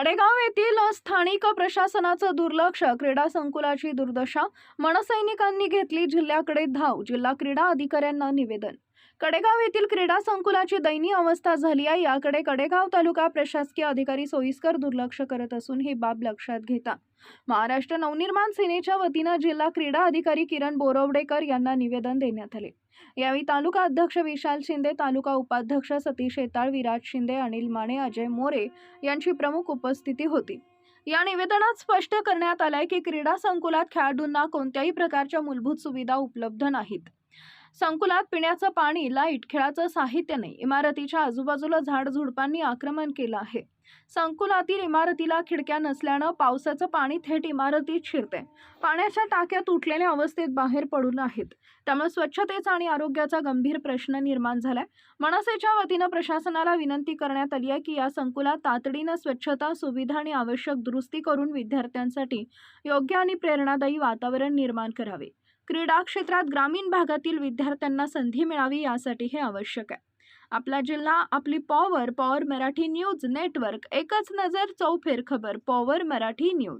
कडेगाव येथील स्थानिक प्रशासनाचं दुर्लक्ष क्रीडा संकुलाची दुर्दशा मनसैनिकांनी घेतली जिल्ह्याकडे धाव जिल्हा क्रीडा अधिकाऱ्यांना निवेदन कडेगाव येथील क्रीडा संकुलाची दयनीय अवस्था झाली आहे. याकडे कडेगाव तालुका प्रशासकीय अधिकारी सोयीस्कर दुर्लक्ष करत असून ही बाब लक्षात घेता. महाराष्ट्र नवनिर्माण सेनेच्या वतीनं जिल्हा क्रीडा अधिकारी किरण बोरवडेकर यांना निवेदन देण्यात आले. यावेळी तालुका अध्यक्ष विशाल शिंदे तालुका उपाध्यक्ष सतीश शेताळ विराज शिंदे अनिल माने अजय मोरे यांची प्रमुख उपस्थिती होती. या निवेदनात स्पष्ट करण्यात आलंय की क्रीडा संकुलात खेळाडूंना कोणत्याही प्रकारच्या मूलभूत सुविधा उपलब्ध नाहीत. संकुलात पिण्याचं पाणी लाइट खेळाचं साहित्य नाही. इमारतीच्या आजूबाजूला झाडझुडपांनी आक्रमण केलं आहे. संकुलातील इमारतीला खिडक्या नसल्यानं पावसाचं पाणी थेट इमारतीत शिरते पाण्याच्या टाक्या तुटलेल्या अवस्थेत बाहेर पडून आहेत. त्यामुळे स्वच्छतेचा आणि आरोग्याचा गंभीर प्रश्न निर्माण झालाय. मनसेच्या वतीनं प्रशासनाला विनंती करण्यात आली आहे की या संकुलात तातडीनं स्वच्छता सुविधा आणि आवश्यक दुरुस्ती करून विद्यार्थ्यांसाठी योग्य आणि प्रेरणादायी वातावरण निर्माण करावे. क्रीडा क्षेत्रात ग्रामीण भागातील विद्यार्थ्यांना संधी मिळावी यासाठी हे आवश्यक आहे. आपला जिल्हा आपली power power Marathi news network एकच नजर चौफेर खबर पॉवर मराठी न्यूज.